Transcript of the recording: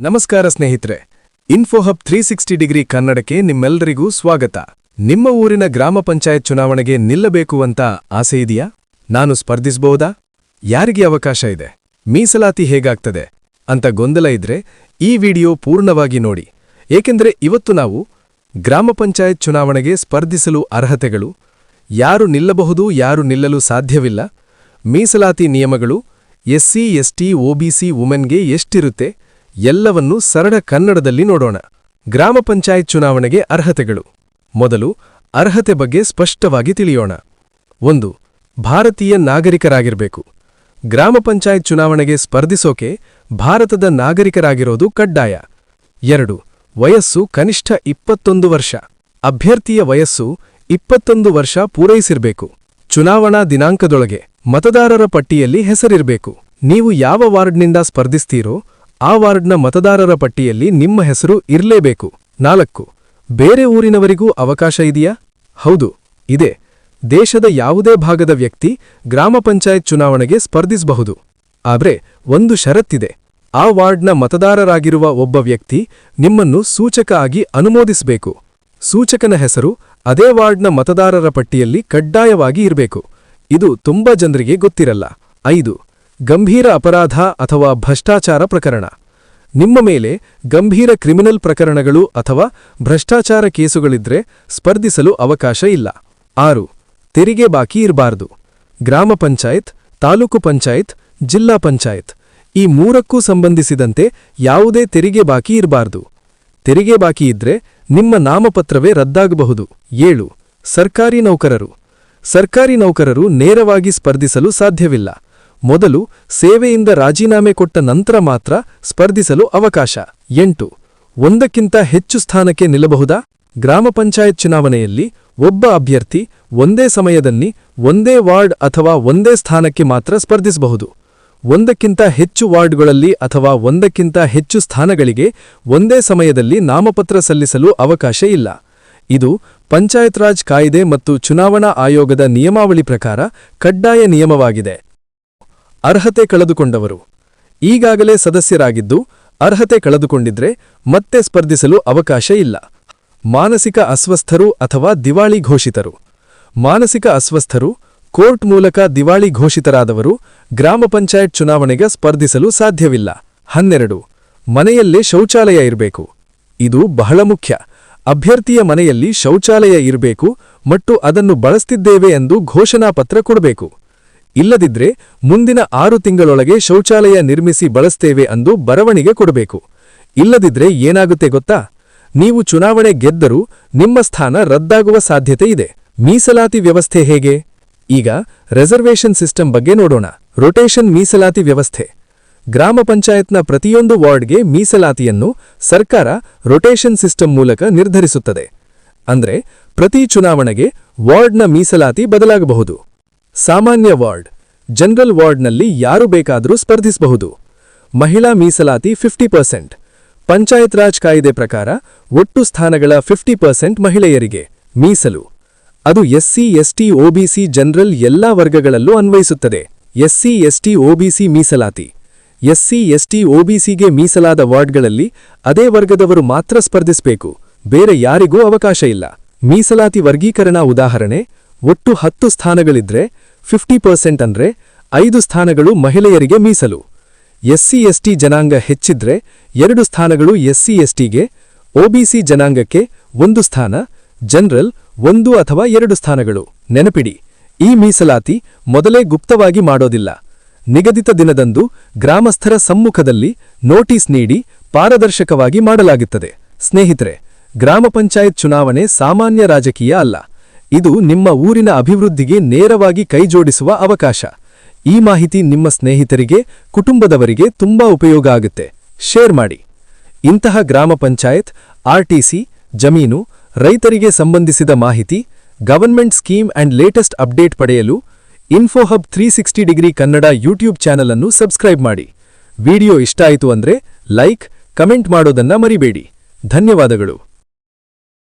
ನಮಸ್ಕಾರ ಸ್ನೇಹಿತರೆ. ಇನ್ಫೋಹಬ್ three sixty degree ಕನ್ನಡಕ್ಕೆ ನಿಮ್ಮೆಲ್ಲರಿಗೂ ಸ್ವಾಗತ. ನಿಮ್ಮ ಊರಿನ ಗ್ರಾಮ ಪಂಚಾಯತ್ ಚುನಾವಣೆಗೆ ನಿಲ್ಲಬೇಕು ಅಂತ ಆಸೆ ಇದೆಯಾ? ನಾನು ಸ್ಪರ್ಧಿಸಬಹುದಾ? ಯಾರಿಗೆ ಅವಕಾಶ ಇದೆ? ಮೀಸಲಾತಿ ಹೇಗಾಗ್ತದೆ? ಅಂತ ಗೊಂದಲ ಇದ್ರೆ ಈ ವಿಡಿಯೋ ಪೂರ್ಣವಾಗಿ ನೋಡಿ. ಏಕೆಂದರೆ ಇವತ್ತು ನಾವು ಗ್ರಾಮ ಪಂಚಾಯತ್ ಚುನಾವಣೆಗೆ ಸ್ಪರ್ಧಿಸಲು ಅರ್ಹತೆಗಳು, ಯಾರು ನಿಲ್ಲಬಹುದು, ಯಾರು ನಿಲ್ಲಲು ಸಾಧ್ಯವಿಲ್ಲ, ಮೀಸಲಾತಿ ನಿಯಮಗಳು, ಎಸ್ಸಿ, ಎಸ್ಟಿ ಒಬಿಸಿ ವುಮೆನ್ಗೆ ಎಷ್ಟಿರುತ್ತೆ ಎಲ್ಲವನ್ನೂ ಸರಳ ಕನ್ನಡದಲ್ಲಿ ನೋಡೋಣ. ಗ್ರಾಮ ಪಂಚಾಯತ್ ಚುನಾವಣೆಗೆ ಅರ್ಹತೆಗಳು. ಮೊದಲು ಅರ್ಹತೆ ಬಗ್ಗೆ ಸ್ಪಷ್ಟವಾಗಿ ತಿಳಿಯೋಣ. ಒಂದು, ಭಾರತೀಯ ನಾಗರಿಕರಾಗಿರಬೇಕು. ಗ್ರಾಮ ಪಂಚಾಯತ್ ಚುನಾವಣೆಗೆ ಸ್ಪರ್ಧಿಸೋಕೆ ಭಾರತದ ನಾಗರಿಕರಾಗಿರೋದು ಕಡ್ಡಾಯ. ಎರಡು, ವಯಸ್ಸು ಕನಿಷ್ಠ ಇಪ್ಪತ್ತೊಂದು ವರ್ಷ. ಅಭ್ಯರ್ಥಿಯ ವಯಸ್ಸು ಇಪ್ಪತ್ತೊಂದು ವರ್ಷ ಪೂರೈಸಿರ್ಬೇಕು. ಚುನಾವಣಾ ದಿನಾಂಕದೊಳಗೆ ಮತದಾರರ ಪಟ್ಟಿಯಲ್ಲಿ ಹೆಸರಿರಬೇಕು. ನೀವು ಯಾವ ವಾರ್ಡ್ನಿಂದ ಸ್ಪರ್ಧಿಸ್ತೀರೋ ಆ ವಾರ್ಡ್ನ ಮತದಾರರ ಪಟ್ಟಿಯಲ್ಲಿ ನಿಮ್ಮ ಹೆಸರು ಇರ್ಲೇಬೇಕು. ನಾಲ್ಕು, ಬೇರೆ ಊರಿನವರಿಗೂ ಅವಕಾಶ ಇದೆಯಾ? ಹೌದು, ಇದೆ. ದೇಶದ ಯಾವುದೇ ಭಾಗದ ವ್ಯಕ್ತಿ ಗ್ರಾಮ ಪಂಚಾಯತ್ ಚುನಾವಣೆಗೆ ಸ್ಪರ್ಧಿಸಬಹುದು. ಆದ್ರೆ ಒಂದು ಷರತ್ತಿದೆ. ಆ ವಾರ್ಡ್ನ ಮತದಾರರಾಗಿರುವ ಒಬ್ಬ ವ್ಯಕ್ತಿ ನಿಮ್ಮನ್ನು ಸೂಚಕ ಆಗಿ ಅನುಮೋದಿಸಬೇಕು. ಸೂಚಕನ ಹೆಸರು ಅದೇ ವಾರ್ಡ್ನ ಮತದಾರರ ಪಟ್ಟಿಯಲ್ಲಿ ಕಡ್ಡಾಯವಾಗಿ ಇರಬೇಕು. ಇದು ತುಂಬಾ ಜನರಿಗೆ ಗೊತ್ತಿರಲ್ಲ. ಐದು ಗಂಭೀರ ಅಪರಾಧ ಅಥವಾ ಭ್ರಷ್ಟಾಚಾರ ಪ್ರಕರಣ. ನಿಮ್ಮ ಮೇಲೆ ಗಂಭೀರ ಕ್ರಿಮಿನಲ್ ಪ್ರಕರಣಗಳು ಅಥವಾ ಭ್ರಷ್ಟಾಚಾರ ಕೇಸುಗಳಿದ್ರೆ ಸ್ಪರ್ಧಿಸಲು ಅವಕಾಶ ಇಲ್ಲ. ಆರು, ತೆರಿಗೆ ಬಾಕಿ ಇರಬಾರದು. ಗ್ರಾಮ ಪಂಚಾಯತ್, ತಾಲೂಕು ಪಂಚಾಯತ್, ಜಿಲ್ಲಾ ಪಂಚಾಯತ್ ಈ ಮೂರಕ್ಕೂ ಸಂಬಂಧಿಸಿದಂತೆ ಯಾವುದೇ ತೆರಿಗೆ ಬಾಕಿ ಇರಬಾರದು. ತೆರಿಗೆ ಬಾಕಿ ಇದ್ರೆ ನಿಮ್ಮ ನಾಮಪತ್ರವೇ ರದ್ದಾಗಬಹುದು. ಏಳು, ಸರ್ಕಾರಿ ನೌಕರರು. ಸರ್ಕಾರಿ ನೌಕರರು ನೇರವಾಗಿ ಸ್ಪರ್ಧಿಸಲು ಸಾಧ್ಯವಿಲ್ಲ. ಮೊದಲು ಸೇವೆಯಿಂದ ರಾಜೀನಾಮೆ ಕೊಟ್ಟ ನಂತರ ಮಾತ್ರ ಸ್ಪರ್ಧಿಸಲು ಅವಕಾಶ. ಎಂಟು. ಒಂದಕ್ಕಿಂತ ಹೆಚ್ಚು ಸ್ಥಾನಕ್ಕೆ ನಿಲ್ಲಬಹುದಾ? ಗ್ರಾಮ ಪಂಚಾಯತ್ ಚುನಾವಣೆಯಲ್ಲಿ ಒಬ್ಬ ಅಭ್ಯರ್ಥಿ ಒಂದೇ ಸಮಯದಲ್ಲಿ ಒಂದೇ ವಾರ್ಡ್ ಅಥವಾ ಒಂದೇ ಸ್ಥಾನಕ್ಕೆ ಮಾತ್ರ ಸ್ಪರ್ಧಿಸಬಹುದು. ಒಂದಕ್ಕಿಂತ ಹೆಚ್ಚು ವಾರ್ಡ್ಗಳಲ್ಲಿ ಅಥವಾ ಒಂದಕ್ಕಿಂತ ಹೆಚ್ಚು ಸ್ಥಾನಗಳಿಗೆ ಒಂದೇ ಸಮಯದಲ್ಲಿ ನಾಮಪತ್ರ ಸಲ್ಲಿಸಲು ಅವಕಾಶ ಇಲ್ಲ. ಇದು ಪಂಚಾಯತ್ ರಾಜ್ ಕಾಯ್ದೆ ಮತ್ತು ಚುನಾವಣಾ ಆಯೋಗದ ನಿಯಮಾವಳಿ ಪ್ರಕಾರ ಕಡ್ಡಾಯ ನಿಯಮವಾಗಿದೆ. ಅರ್ಹತೆ ಕಳೆದುಕೊಂಡವರು. ಈಗಾಗಲೇ ಸದಸ್ಯರಾಗಿದ್ದು, ಅರ್ಹತೆ ಕಳೆದುಕೊಂಡಿದ್ರೆ ಮತ್ತೆ ಸ್ಪರ್ಧಿಸಲು ಅವಕಾಶ ಇಲ್ಲ. ಮಾನಸಿಕ ಅಸ್ವಸ್ಥರು ಅಥವಾ ದಿವಾಳಿ ಘೋಷಿತರು. ಮಾನಸಿಕ ಅಸ್ವಸ್ಥರು ಕೋರ್ಟ್ ಮೂಲಕ ದಿವಾಳಿ ಘೋಷಿತರಾದವರು ಗ್ರಾಮ ಪಂಚಾಯತ್ ಚುನಾವಣೆಗೆ ಸ್ಪರ್ಧಿಸಲು ಸಾಧ್ಯವಿಲ್ಲ. ಹನ್ನೆರಡು. ಮನೆಯಲ್ಲೇ ಶೌಚಾಲಯ ಇರಬೇಕು. ಇದು ಬಹಳ ಮುಖ್ಯ. ಅಭ್ಯರ್ಥಿಯ ಮನೆಯಲ್ಲಿ ಶೌಚಾಲಯ ಇರಬೇಕು ಮತ್ತು ಅದನ್ನು ಬಳಸ್ತಿದ್ದೇವೆ ಎಂದು ಘೋಷಣಾ ಪತ್ರ ಕೊಡಬೇಕು. ಇಲ್ಲದಿದ್ರೆ ಮುಂದಿನ ಆರು ತಿಂಗಳೊಳಗೆ ಶೌಚಾಲಯ ನಿರ್ಮಿಸಿ ಬಳಸ್ತೇವೆ ಅಂದು ಬರವಣಿಗೆ ಕೊಡಬೇಕು. ಇಲ್ಲದಿದ್ರೆ ಏನಾಗುತ್ತೆ ಗೊತ್ತಾ? ನೀವು ಚುನಾವಣೆ ಗೆದ್ದರೂ ನಿಮ್ಮ ಸ್ಥಾನ ರದ್ದಾಗುವ ಸಾಧ್ಯತೆ ಇದೆ. ಮೀಸಲಾತಿ ವ್ಯವಸ್ಥೆ ಹೇಗೆ? ಈಗ ರಿಸರ್ವೇಷನ್ ಸಿಸ್ಟಮ್ ಬಗ್ಗೆ ನೋಡೋಣ. ರೊಟೇಷನ್ ಮೀಸಲಾತಿ ವ್ಯವಸ್ಥೆ. ಗ್ರಾಮ ಪಂಚಾಯತ್ನ ಪ್ರತಿಯೊಂದು ವಾರ್ಡ್ಗೆ ಮೀಸಲಾತಿಯನ್ನು ಸರ್ಕಾರ ರೊಟೇಷನ್ ಸಿಸ್ಟಮ್ ಮೂಲಕ ನಿರ್ಧರಿಸುತ್ತದೆ. ಅಂದ್ರೆ ಪ್ರತಿ ಚುನಾವಣೆಗೆ ವಾರ್ಡ್ನ ಮೀಸಲಾತಿ ಬದಲಾಗಬಹುದು. ಸಾಮಾನ್ಯ ವಾರ್ಡ್, ಜನರಲ್ ವಾರ್ಡ್ನಲ್ಲಿ ಯಾರು ಬೇಕಾದರೂ ಸ್ಪರ್ಧಿಸಬಹುದು. ಮಹಿಳಾ ಮೀಸಲಾತಿ ಫಿಫ್ಟಿ ಪರ್ಸೆಂಟ್, ಪಂಚಾಯತ್ ರಾಜ್ ಕಾಯ್ದೆ ಪ್ರಕಾರ ಒಟ್ಟು ಸ್ಥಾನಗಳ ಫಿಫ್ಟಿ ಪರ್ಸೆಂಟ್ ಮಹಿಳೆಯರಿಗೆ ಮೀಸಲು. ಅದು ಎಸ್ಸಿ, ಎಸ್ಟಿ ಒಬಿಸಿ ಜನರಲ್ ಎಲ್ಲಾ ವರ್ಗಗಳಲ್ಲೂ ಅನ್ವಯಿಸುತ್ತದೆ. ಎಸ್ಸಿ, ಎಸ್ಟಿ ಒಬಿಸಿ ಮೀಸಲಾತಿ. ಎಸ್ಸಿ, ಎಸ್ಟಿ ಒಬಿಸಿಗೆ ಮೀಸಲಾದ ವಾರ್ಡ್ಗಳಲ್ಲಿ ಅದೇ ವರ್ಗದವರು ಮಾತ್ರ ಸ್ಪರ್ಧಿಸಬೇಕು. ಬೇರೆ ಯಾರಿಗೂ ಅವಕಾಶ ಇಲ್ಲ. ಮೀಸಲಾತಿ ವರ್ಗೀಕರಣ ಉದಾಹರಣೆ, ಒಟ್ಟು ಹತ್ತು ಸ್ಥಾನಗಳಿದ್ರೆ ಫಿಫ್ಟಿ ಪರ್ಸೆಂಟ್ ಅಂದ್ರೆ ಐದು ಸ್ಥಾನಗಳು ಮಹಿಳೆಯರಿಗೆ ಮೀಸಲು. ಎಸ್ಸಿ, ಎಸ್ಟಿ ಜನಾಂಗ ಹೆಚ್ಚಿದ್ರೆ ಎರಡು ಸ್ಥಾನಗಳು ಎಸ್ಸಿ, ಎಸ್ಟಿಗೆ ಒಬಿಸಿ ಜನಾಂಗಕ್ಕೆ ಒಂದು ಸ್ಥಾನ, ಜನರಲ್ ಒಂದು ಅಥವಾ ಎರಡು ಸ್ಥಾನಗಳು. ನೆನಪಿಡಿ, ಈ ಮೀಸಲಾತಿ ಮೊದಲೇ ಗುಪ್ತವಾಗಿ ಮಾಡೋದಿಲ್ಲ. ನಿಗದಿತ ದಿನದಂದು ಗ್ರಾಮಸ್ಥರ ಸಮ್ಮುಖದಲ್ಲಿ ನೋಟಿಸ್ ನೀಡಿ ಪಾರದರ್ಶಕವಾಗಿ ಮಾಡಲಾಗುತ್ತದೆ. ಸ್ನೇಹಿತರೆ, ಗ್ರಾಮ ಪಂಚಾಯತ್ ಚುನಾವಣೆ ಸಾಮಾನ್ಯ ರಾಜಕೀಯ ಅಲ್ಲ. ಇದು ನಿಮ್ಮ ಊರಿನ ಅಭಿವೃದ್ಧಿಗೆ ನೇರವಾಗಿ ಕೈಜೋಡಿಸುವ ಅವಕಾಶ. ಈ ಮಾಹಿತಿ ನಿಮ್ಮ ಸ್ನೇಹಿತರಿಗೆ, ಕುಟುಂಬದವರಿಗೆ ತುಂಬಾ ಉಪಯೋಗ ಆಗುತ್ತೆ. ಶೇರ್ ಮಾಡಿ. ಇಂತಹ ಗ್ರಾಮ ಪಂಚಾಯತ್ ಆರ್ಟಿಸಿ ಜಮೀನು, ರೈತರಿಗೆ ಸಂಬಂಧಿಸಿದ ಮಾಹಿತಿ government scheme and latest update ಪಡೆಯಲು Infohub three sixty degree Kannada YouTube channel ಅನ್ನು ಸಬ್ಸ್ಕ್ರೈಬ್ ಮಾಡಿ. ವಿಡಿಯೋ ಇಷ್ಟ ಆಯಿತು ಅಂದ್ರೆ ಲೈಕ್, ಕಮೆಂಟ್ ಮಾಡೋದನ್ನ ಮರಿಬೇಡಿ. ಧನ್ಯವಾದಗಳು.